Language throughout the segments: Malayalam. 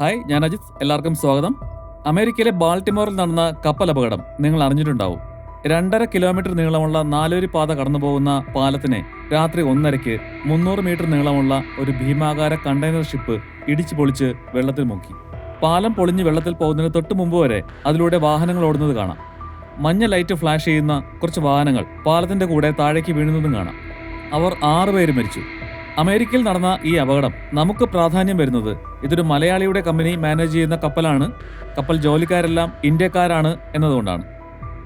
ഹായ് ഞാൻ അജിത്. എല്ലാവർക്കും സ്വാഗതം. അമേരിക്കയിലെ ബാൾട്ടിമോറിൽ നടന്ന കപ്പൽ അപകടം നിങ്ങൾ അറിഞ്ഞിട്ടുണ്ടാവും. രണ്ടര കിലോമീറ്റർ നീളമുള്ള നാലൊരു പാത കടന്നു പോകുന്ന പാലത്തിനെ രാത്രി ഒന്നരയ്ക്ക് മുന്നൂറ് മീറ്റർ നീളമുള്ള ഒരു ഭീമാകാര കണ്ടെയ്നർ ഷിപ്പ് ഇടിച്ചു പൊളിച്ച് വെള്ളത്തിൽ മുക്കി. പാലം പൊളിഞ്ഞ് വെള്ളത്തിൽ പോകുന്നതിന് തൊട്ട് മുമ്പ് വരെ അതിലൂടെ വാഹനങ്ങൾ ഓടുന്നത് കാണാം. മഞ്ഞ ലൈറ്റ് ഫ്ലാഷ് ചെയ്യുന്ന കുറച്ച് വാഹനങ്ങൾ പാലത്തിന്റെ കൂടെ താഴേക്ക് വീഴുന്നതും കാണാം. അവർ ആറുപേര് മരിച്ചു. അമേരിക്കയിൽ നടന്ന ഈ അപകടം നമുക്ക് പ്രാധാന്യം വരുന്നത് ഇതൊരു മലയാളിയുടെ കമ്പനി മാനേജ് ചെയ്യുന്ന കപ്പലാണ്. കപ്പൽ ജോലിക്കാരെല്ലാം ഇന്ത്യക്കാരാണ് എന്നതുകൊണ്ടാണ്.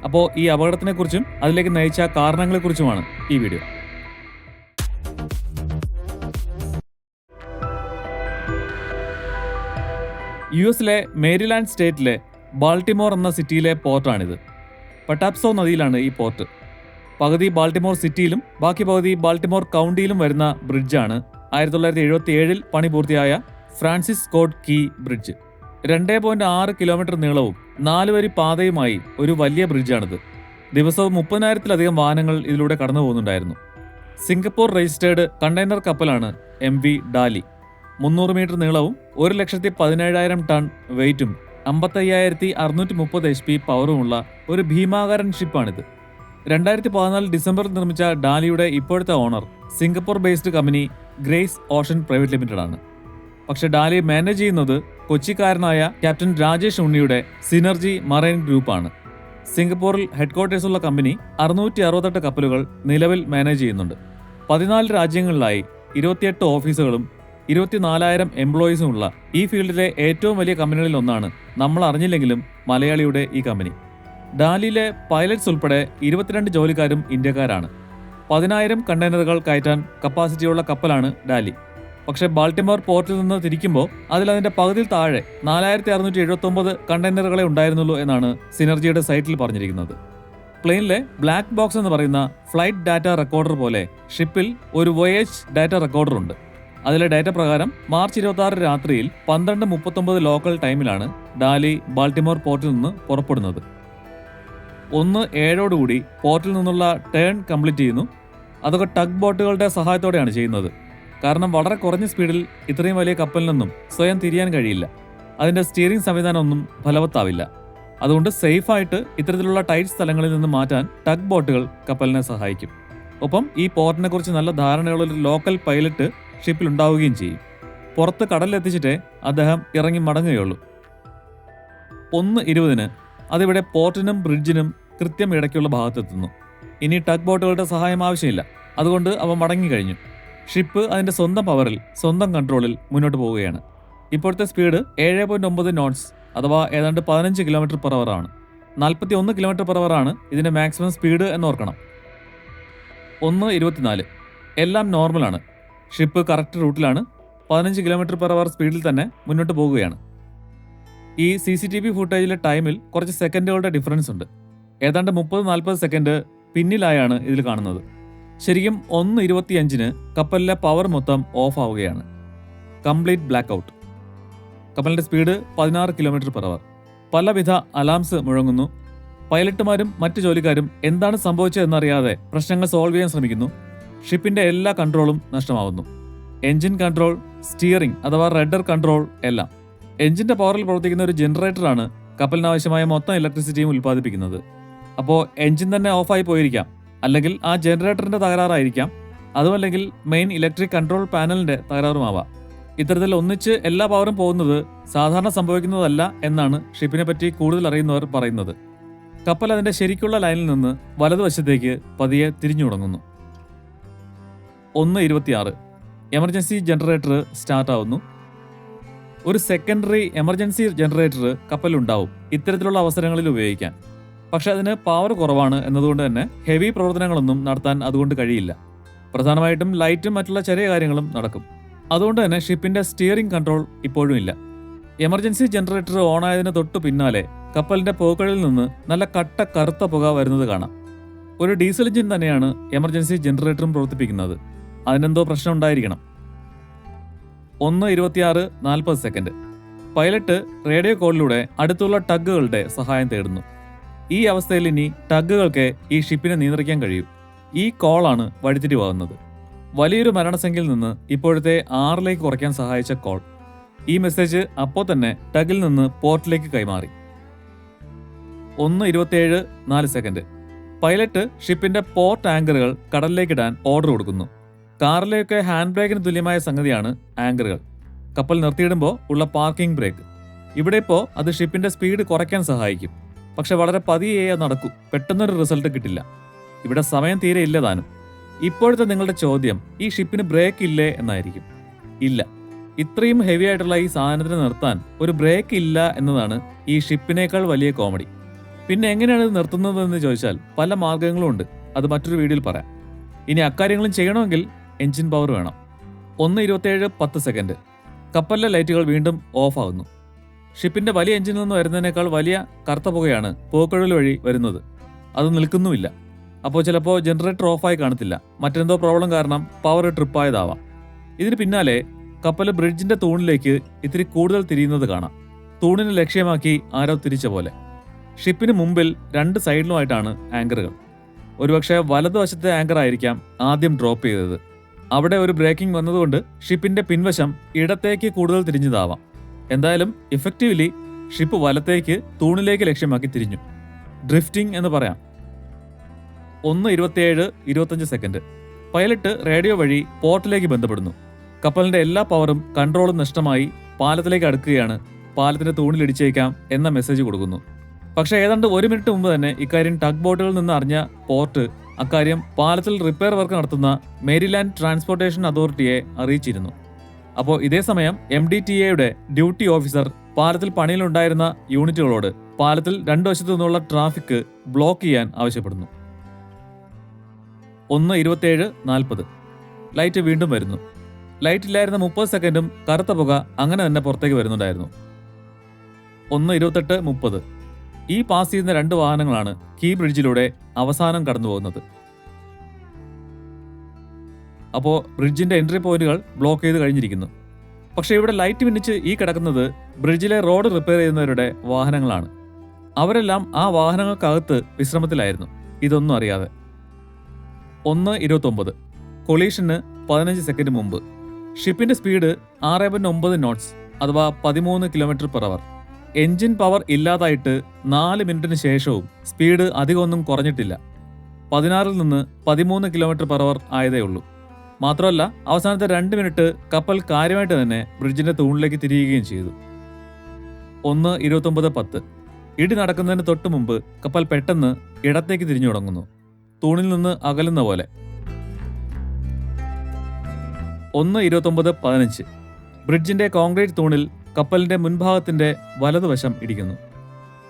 അപ്പോൾ ഈ അപകടത്തിനെക്കുറിച്ചും അതിലേക്ക് നയിച്ച കാരണങ്ങളെക്കുറിച്ചുമാണ് ഈ വീഡിയോ. യു എസിലെ മേരിലാൻഡ് സ്റ്റേറ്റിലെ ബാൾട്ടിമോർ എന്ന സിറ്റിയിലെ പോർട്ടാണിത്. പട്ടാപ്സോ നദിയിലാണ് ഈ പോർട്ട്. പകുതി ബാൾട്ടിമോർ സിറ്റിയിലും ബാക്കി പകുതി ബാൾട്ടിമോർ കൗണ്ടിയിലും വരുന്ന ബ്രിഡ്ജാണ് ആയിരത്തി തൊള്ളായിരത്തി എഴുപത്തി ഏഴിൽ പണി പൂർത്തിയായ ഫ്രാൻസിസ് സ്കോട്ട് കീ ബ്രിഡ്ജ്. രണ്ടേ പോയിന്റ് ആറ് കിലോമീറ്റർ നീളവും നാല് വരി പാതയുമായി ഒരു വലിയ ബ്രിഡ്ജാണിത്. ദിവസവും മുപ്പതിനായിരത്തിലധികം വാഹനങ്ങൾ ഇതിലൂടെ കടന്നു പോകുന്നുണ്ടായിരുന്നു. സിംഗപ്പൂർ രജിസ്റ്റേർഡ് കണ്ടെയ്നർ കപ്പലാണ് എം വി ഡാലി. മുന്നൂറ് മീറ്റർ നീളവും ഒരു ലക്ഷത്തി പതിനേഴായിരം ടൺ വെയിറ്റും അമ്പത്തയ്യായിരത്തി അറുന്നൂറ്റി മുപ്പത് എച്ച് പി പവറുമുള്ള ഒരു ഭീമാകാരൻ ഷിപ്പാണിത്. രണ്ടായിരത്തി പതിനാല് ഡിസംബറിൽ നിർമ്മിച്ച ഡാലിയുടെ ഇപ്പോഴത്തെ owner Singapore based company Grace Ocean private limited ആണ് പക്ഷേ ഡാലി മാനേജ് ചെയ്യുന്നത് കൊച്ചിക്കാരനായ ക്യാപ്റ്റൻ രാജേഷ് ഉണ്ണിയുടെ സിനർജി മറൈൻ ഗ്രൂപ്പാണ്. സിംഗപ്പൂരിൽ ഹെഡ്ക്വാർട്ടേഴ്സ് ഉള്ള കമ്പനി അറുന്നൂറ്റി അറുപത്തെട്ട് കപ്പലുകൾ നിലവിൽ മാനേജ് ചെയ്യുന്നുണ്ട്. പതിനാല് രാജ്യങ്ങളിലായി ഇരുപത്തിയെട്ട് ഓഫീസുകളും ഇരുപത്തിനാലായിരം എംപ്ലോയീസും ഉള്ള ഈ ഫീൽഡിലെ ഏറ്റവും വലിയ കമ്പനികളിൽ ഒന്നാണ് നമ്മൾ അറിഞ്ഞില്ലെങ്കിലും മലയാളിയുടെ ഈ കമ്പനി. ഡാലിയിലെ പൈലറ്റ്സ് ഉൾപ്പെടെ ഇരുപത്തിരണ്ട് ജോലിക്കാരും ഇന്ത്യക്കാരാണ്. പതിനായിരം കണ്ടെയ്നറുകൾ കയറ്റാൻ കപ്പാസിറ്റിയുള്ള കപ്പലാണ് ഡാലി. പക്ഷേ ബാൾട്ടിമോർ പോർട്ടിൽ നിന്ന് തിരിക്കുമ്പോൾ അതിൽ അതിന്റെ പകുതിയിൽ താഴെ നാലായിരത്തി അറുന്നൂറ്റി എഴുപത്തി ഒമ്പത് കണ്ടെയ്നറുകളെ ഉണ്ടായിരുന്നുള്ളൂ എന്നാണ് സിനർജിയുടെ സൈറ്റിൽ പറഞ്ഞിരിക്കുന്നത്. പ്ലെയിനിലെ ബ്ലാക്ക് ബോക്സ് എന്ന് പറയുന്ന ഫ്ലൈറ്റ് ഡാറ്റ റെക്കോർഡർ പോലെ ഷിപ്പിൽ ഒരു വോയേജ് ഡാറ്റ റെക്കോർഡർ ഉണ്ട് അതിലെ ഡാറ്റ പ്രകാരം മാർച്ച് ഇരുപത്തി ആറ് രാത്രിയിൽ പന്ത്രണ്ട് മുപ്പത്തൊമ്പത് ലോക്കൽ ടൈമിലാണ് ഡാലി ബാൾട്ടിമോർ പോർട്ടിൽ നിന്ന് പുറപ്പെടുന്നത്. ഒന്ന് ഏഴോടുകൂടി പോർട്ടിൽ നിന്നുള്ള ടേൺ കംപ്ലീറ്റ് ചെയ്യുന്നു. അതൊക്കെ ടഗ് ബോട്ടുകളുടെ സഹായത്തോടെയാണ് ചെയ്യുന്നത്. കാരണം വളരെ കുറഞ്ഞ സ്പീഡിൽ ഇത്രയും വലിയ കപ്പലിൽ നിന്നും സ്വയം തിരിയാൻ കഴിയില്ല. അതിന്റെ സ്റ്റിയറിംഗ് സംവിധാനം ഒന്നും ഫലവത്താവില്ല. അതുകൊണ്ട് സേഫായിട്ട് ഇത്തരത്തിലുള്ള ടൈറ്റ് സ്ഥലങ്ങളിൽ നിന്ന് മാറ്റാൻ ടഗ് ബോട്ടുകൾ കപ്പലിനെ സഹായിക്കും. ഒപ്പം ഈ പോർട്ടിനെ കുറിച്ച് നല്ല ധാരണയുള്ള ഒരു ലോക്കൽ പൈലറ്റ് ഷിപ്പിൽ ഉണ്ടാവുകയും ചെയ്യും. പുറത്ത് കടലിലെത്തിച്ചിട്ടേ അദ്ദേഹം ഇറങ്ങി മടങ്ങുകയുള്ളൂ. ഒന്ന് ഇരുപതിന് അതിവിടെ പോർട്ടിനും ബ്രിഡ്ജിനും കൃത്യം ഇടയ്ക്കുള്ള ഭാഗത്തെത്തുന്നു. ഇനി ടഗ് ബോട്ടുകളുടെ സഹായം ആവശ്യമില്ല. അതുകൊണ്ട് അവ മടങ്ങിക്കഴിഞ്ഞു ഷിപ്പ് അതിന്റെ സ്വന്തം പവറിൽ സ്വന്തം കൺട്രോളിൽ മുന്നോട്ട് പോവുകയാണ്. ഇപ്പോഴത്തെ സ്പീഡ് ഏഴ് പോയിന്റ് ഒമ്പത് നോട്ട്സ് അഥവാ ഏതാണ്ട് പതിനഞ്ച് കിലോമീറ്റർ പെർ അവറാണ് നാൽപ്പത്തി ഒന്ന് കിലോമീറ്റർ പെർ അവറാണ് ഇതിന്റെ മാക്സിമം സ്പീഡ് എന്ന് ഓർക്കണം. ഒന്ന് ഇരുപത്തിനാല്. എല്ലാം നോർമലാണ് ഷിപ്പ് കറക്റ്റ് റൂട്ടിലാണ് പതിനഞ്ച് കിലോമീറ്റർ പെർ അവർ സ്പീഡിൽ തന്നെ മുന്നോട്ട് പോകുകയാണ് ഈ സി സി ടി വി ഫുട്ടേജിലെ ടൈമിൽ കുറച്ച് സെക്കൻഡുകളുടെ ഡിഫറൻസ് ഉണ്ട്. ഏതാണ്ട് മുപ്പത് നാൽപ്പത് സെക്കൻഡ് പിന്നിലായാണ് ഇതിൽ കാണുന്നത്. ശരിക്കും ഒന്ന് ഇരുപത്തിയഞ്ചിന് കപ്പലിലെ പവർ മൊത്തം ഓഫ് ആവുകയാണ്. കംപ്ലീറ്റ് ബ്ലാക്ക് ഔട്ട് കപ്പലിന്റെ സ്പീഡ് പതിനാറ് കിലോമീറ്റർ പെർ അവർ പലവിധ അലാംസ് മുഴങ്ങുന്നു. പൈലറ്റുമാരും മറ്റു ജോലിക്കാരും എന്താണ് സംഭവിച്ചതെന്നറിയാതെ പ്രശ്നങ്ങൾ സോൾവ് ചെയ്യാൻ ശ്രമിക്കുന്നു. ഷിപ്പിന്റെ എല്ലാ കൺട്രോളും നഷ്ടമാവുന്നു. എഞ്ചിൻ കൺട്രോൾ സ്റ്റിയറിംഗ് അഥവാ റെഡർ കൺട്രോൾ എല്ലാം. എഞ്ചിന്റെ പവറിൽ പ്രവർത്തിക്കുന്ന ഒരു ജനറേറ്ററാണ് കപ്പലിന് ആവശ്യമായ മൊത്തം ഇലക്ട്രിസിറ്റിയും ഉൽപ്പാദിപ്പിക്കുന്നത്. അപ്പോൾ എഞ്ചിൻ തന്നെ ഓഫായി പോയിരിക്കാം. അല്ലെങ്കിൽ ആ ജനറേറ്ററിന്റെ തകരാറായിരിക്കാം. അതുമല്ലെങ്കിൽ മെയിൻ ഇലക്ട്രിക് കൺട്രോൾ പാനലിന്റെ തകരാറുമാവാം. ഇത്തരത്തിൽ ഒന്നിച്ച് എല്ലാ പവറും പോകുന്നത് സാധാരണ സംഭവിക്കുന്നതല്ല എന്നാണ് ഷിപ്പിനെ പറ്റി കൂടുതൽ അറിയുന്നവർ പറയുന്നത്. കപ്പൽ അതിന്റെ ശരിക്കുള്ള ലൈനിൽ നിന്ന് വലതുവശത്തേക്ക് പതിയെ തിരിഞ്ഞു തുടങ്ങുന്നു ഒന്ന് ഇരുപത്തിയാറ്. എമർജൻസി ജനറേറ്റർ സ്റ്റാർട്ട് ആവുന്നു ഒരു സെക്കൻഡറി എമർജൻസി ജനറേറ്റർ കപ്പലുണ്ടാവും. ഇത്തരത്തിലുള്ള അവസരങ്ങളിൽ ഉപയോഗിക്കാൻ. പക്ഷെ അതിന് പവർ കുറവാണ് എന്നതുകൊണ്ട് തന്നെ ഹെവി പ്രവർത്തനങ്ങളൊന്നും നടത്താൻ അതുകൊണ്ട് കഴിയില്ല. പ്രധാനമായിട്ടും ലൈറ്റും മറ്റുള്ള ചെറിയ കാര്യങ്ങളും നടക്കും. അതുകൊണ്ട് തന്നെ ഷിപ്പിന്റെ സ്റ്റിയറിംഗ് കൺട്രോൾ ഇപ്പോഴും ഇല്ല. എമർജൻസി ജനറേറ്റർ ഓണായതിന് തൊട്ടു പിന്നാലെ കപ്പലിന്റെ പോക്കഴിൽ നിന്ന് നല്ല കട്ട കറുത്ത പുക വരുന്നത് കാണാം. ഒരു ഡീസൽ എഞ്ചിൻ തന്നെയാണ് എമർജൻസി ജനറേറ്ററും പ്രവർത്തിപ്പിക്കുന്നത്. അതിനെന്തോ പ്രശ്നം ഉണ്ടായിരിക്കണം. ഒന്ന് ഇരുപത്തിയാറ് നാൽപ്പത് സെക്കൻഡ്. പൈലറ്റ് റേഡിയോ കോളിലൂടെ അടുത്തുള്ള ടഗുകളുടെ സഹായം തേടുന്നു. ഈ അവസ്ഥയിൽ ഇനി ടഗ്ഗുകൾക്ക് ഈ ഷിപ്പിനെ നിയന്ത്രിക്കാൻ കഴിയും. ഈ കോളാണ് വഴിത്തിരിവാകുന്നത് വലിയൊരു മരണസംഖ്യയിൽ നിന്ന് ഇപ്പോഴത്തെ ആറിലേക്ക് കുറയ്ക്കാൻ സഹായിച്ച കോൾ. ഈ മെസ്സേജ് അപ്പോൾ തന്നെ ടഗിൽ നിന്ന് പോർട്ടിലേക്ക് കൈമാറി. ഒന്ന് ഇരുപത്തിയേഴ് നാല് സെക്കൻഡ്. പൈലറ്റ് ഷിപ്പിന്റെ പോർട്ട് ആങ്കറുകൾ കടലിലേക്കിടാൻ ഓർഡർ കൊടുക്കുന്നു. കാറിലെയൊക്കെ ഹാൻഡ് ബ്രേക്കിന് തുല്യമായ സംഗതിയാണ് ആങ്കറുകൾ. കപ്പൽ നിർത്തിയിടുമ്പോൾ ഉള്ള പാർക്കിംഗ് ബ്രേക്ക്. ഇവിടെ ഇപ്പോൾ അത് ഷിപ്പിന്റെ സ്പീഡ് കുറയ്ക്കാൻ സഹായിക്കും. പക്ഷെ വളരെ പതിയെ നടക്കും. പെട്ടെന്നൊരു റിസൾട്ട് കിട്ടില്ല. ഇവിടെ സമയം തീരെ ഇല്ല താനും. ഇപ്പോഴത്തെ നിങ്ങളുടെ ചോദ്യം ഈ ഷിപ്പിന് ബ്രേക്ക് ഇല്ലേ എന്നായിരിക്കും. ഇല്ല. ഇത്രയും ഹെവി ആയിട്ടുള്ള ഈ സാധനത്തിന് നിർത്താൻ ഒരു ബ്രേക്ക് ഇല്ല എന്നതാണ് ഈ ഷിപ്പിനേക്കാൾ വലിയ കോമഡി. പിന്നെ എങ്ങനെയാണ് ഇത് നിർത്തുന്നതെന്ന് ചോദിച്ചാൽ പല മാർഗങ്ങളും ഉണ്ട്. അത് മറ്റൊരു വീഡിയോയിൽ പറയാം. ഇനി അക്കാര്യങ്ങളും ചെയ്യണമെങ്കിൽ എഞ്ചിൻ പവർ വേണം. ഒന്ന് ഇരുപത്തേഴ് പത്ത് സെക്കൻഡ്. കപ്പലിലെ ലൈറ്റുകൾ വീണ്ടും ഓഫ് ആകുന്നു ഷിപ്പിന്റെ വലിയ എഞ്ചിനിൽ നിന്ന് വരുന്നതിനേക്കാൾ വലിയ കറുത്ത പുകയാണ് പോക്കഴൽ വഴി വരുന്നത്. അത് നിൽക്കുന്നുമില്ല. അപ്പോൾ ചിലപ്പോൾ ജനറേറ്റർ ഓഫായി കാണത്തില്ല. മറ്റെന്തോ പ്രോബ്ലം കാരണം പവർ ട്രിപ്പായതാവാം. ഇതിന് പിന്നാലെ കപ്പൽ ബ്രിഡ്ജിന്റെ തൂണിലേക്ക് ഇത്തിരി കൂടുതൽ തിരിയുന്നത് കാണാം. തൂണിനെ ലക്ഷ്യമാക്കി ആരോ തിരിച്ച പോലെ. ഷിപ്പിന് മുമ്പിൽ രണ്ട് സൈഡിലുമായിട്ടാണ് ആങ്കറുകൾ. ഒരുപക്ഷെ വലതുവശത്തെ ആങ്കർ ആയിരിക്കാം ആദ്യം ഡ്രോപ്പ് ചെയ്തത്. അവിടെ ഒരു ബ്രേക്കിംഗ് വന്നതുകൊണ്ട് ഷിപ്പിന്റെ പിൻവശം ഇടത്തേക്ക് കൂടുതൽ തിരിഞ്ഞതാവാം. എന്തായാലും ഇഫക്റ്റീവ്ലി ഷിപ്പ് വലത്തേക്ക് തൂണിലേക്ക് ലക്ഷ്യമാക്കി തിരിഞ്ഞു. ഡ്രിഫ്റ്റിംഗ് എന്ന് പറയാം. ഒന്ന് ഇരുപത്തിയേഴ് ഇരുപത്തഞ്ച് സെക്കൻഡ് പൈലറ്റ് റേഡിയോ വഴി പോർട്ടിലേക്ക് ബന്ധപ്പെടുന്നു. കപ്പലിന്റെ എല്ലാ പവറും കൺട്രോളും നഷ്ടമായി പാലത്തിലേക്ക് അടുക്കുകയാണ്. പാലത്തിന്റെ തൂണിലിടിച്ചേക്കാം എന്ന മെസ്സേജ് കൊടുക്കുന്നു. പക്ഷേ ഏതാണ്ട് ഒരു മിനിറ്റ് മുമ്പ് തന്നെ ഇക്കാര്യം ടഗ് ബോട്ടുകളിൽ നിന്ന് അറിഞ്ഞ പോർട്ട് അക്കാര്യം പാലത്തിൽ റിപ്പയർ വർക്ക് നടത്തുന്ന മേരിലാൻഡ് ട്രാൻസ്പോർട്ടേഷൻ അതോറിറ്റിയെ അറിയിച്ചിരുന്നു. അപ്പോൾ ഇതേ സമയം എം ഡി ടി എയുടെ ഡ്യൂട്ടി ഓഫീസർ പാലത്തിൽ പണിയിലുണ്ടായിരുന്ന യൂണിറ്റുകളോട് പാലത്തിൽ രണ്ടു വശത്തു നിന്നുള്ള ട്രാഫിക് ബ്ലോക്ക് ചെയ്യാൻ ആവശ്യപ്പെടുന്നു. ഒന്ന് ഇരുപത്തേഴ് നാൽപ്പത്. ലൈറ്റ് വീണ്ടും വരുന്നു. ലൈറ്റ് ഇല്ലായിരുന്ന മുപ്പത് സെക്കൻഡും കറുത്ത പുക അങ്ങനെ തന്നെ പുറത്തേക്ക് വരുന്നുണ്ടായിരുന്നു. ഒന്ന് ഇരുപത്തെട്ട് മുപ്പത്. ഈ പാസ് ചെയ്യുന്ന രണ്ട് വാഹനങ്ങളാണ് കീ ബ്രിഡ്ജിലൂടെ അവസാനം കടന്നു പോകുന്നത്. അപ്പോൾ ബ്രിഡ്ജിന്റെ എൻട്രി പോയിന്റുകൾ ബ്ലോക്ക് ചെയ്ത് കഴിഞ്ഞിരിക്കുന്നു. പക്ഷേ ഇവിടെ ലൈറ്റ് മിന്നിച്ച് ഈ കിടക്കുന്നത് ബ്രിഡ്ജിലെ റോഡ് റിപ്പയർ ചെയ്യുന്നവരുടെ വാഹനങ്ങളാണ്. അവരെല്ലാം ആ വാഹനങ്ങൾക്കകത്ത് വിശ്രമത്തിലായിരുന്നു. ഇതൊന്നും അറിയാതെ. ഒന്ന് ഇരുപത്തൊമ്പത്. കൊളീഷന് പതിനഞ്ച് സെക്കൻഡ് മുമ്പ്. ഷിപ്പിന്റെ സ്പീഡ് ആറ് പോയിന്റ് ഒമ്പത് നോട്ട്സ് അഥവാ പതിമൂന്ന് kilometre per hour engine power ഇല്ലാതായിട്ട് നാല് മിനിറ്റിന് ശേഷവും സ്പീഡ് അധികമൊന്നും കുറഞ്ഞിട്ടില്ല. പതിനാറിൽ നിന്ന് പതിമൂന്ന് കിലോമീറ്റർ പെർ അവർ ആയതേ ഉള്ളൂ. മാത്രമല്ല അവസാനത്തെ രണ്ട് മിനിറ്റ് കപ്പൽ കാര്യമായിട്ട് തന്നെ ബ്രിഡ്ജിന്റെ തൂണിലേക്ക് തിരിയുകയും ചെയ്തു. ഒന്ന് ഇരുപത്തൊമ്പത് പത്ത്. ഇടി നടക്കുന്നതിന് തൊട്ട് മുമ്പ് കപ്പൽ പെട്ടെന്ന് ഇടത്തേക്ക് തിരിഞ്ഞു തുടങ്ങുന്നു. തൂണിൽ നിന്ന് അകലുന്ന പോലെ. ഒന്ന് ഇരുപത്തൊമ്പത് പതിനഞ്ച്. ബ്രിഡ്ജിന്റെ കോൺക്രീറ്റ് തൂണിൽ കപ്പലിന്റെ മുൻഭാഗത്തിന്റെ വലതുവശം ഇടിക്കുന്നു.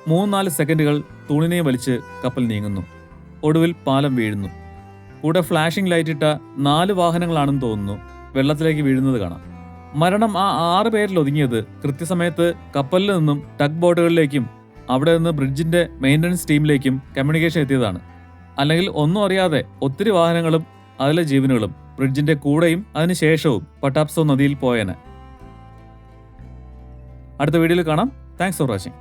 മൂന്നാൽ സെക്കൻഡുകൾ തൂണിനെ വലിച്ച് കപ്പൽ നീങ്ങുന്നു. ഒടുവിൽ പാലം വീഴുന്നു. കൂടെ ഫ്ലാഷിംഗ് ലൈറ്റ് ഇട്ട നാല് വാഹനങ്ങളാണെന്ന് തോന്നുന്നു വെള്ളത്തിലേക്ക് വീഴുന്നത് കാണാം. മരണം ആ ആറ് പേരിൽ ഒതുങ്ങിയത് കൃത്യസമയത്ത് കപ്പലിൽ നിന്നും ടഗ് ബോട്ടുകളിലേക്കും അവിടെ നിന്ന് ബ്രിഡ്ജിന്റെ മെയിന്റനൻസ് ടീമിലേക്കും കമ്മ്യൂണിക്കേഷൻ എത്തിയതാണ്. അല്ലെങ്കിൽ ഒന്നും അറിയാതെ ഒത്തിരി വാഹനങ്ങളും അതിലെ ജീവനുകളും ബ്രിഡ്ജിന്റെ കൂടെയും അതിനുശേഷവും പട്ടാപ്സോ നദിയിൽ പോയേനെ. അടുത്ത വീഡിയോയിൽ കാണാം. Thanks for watching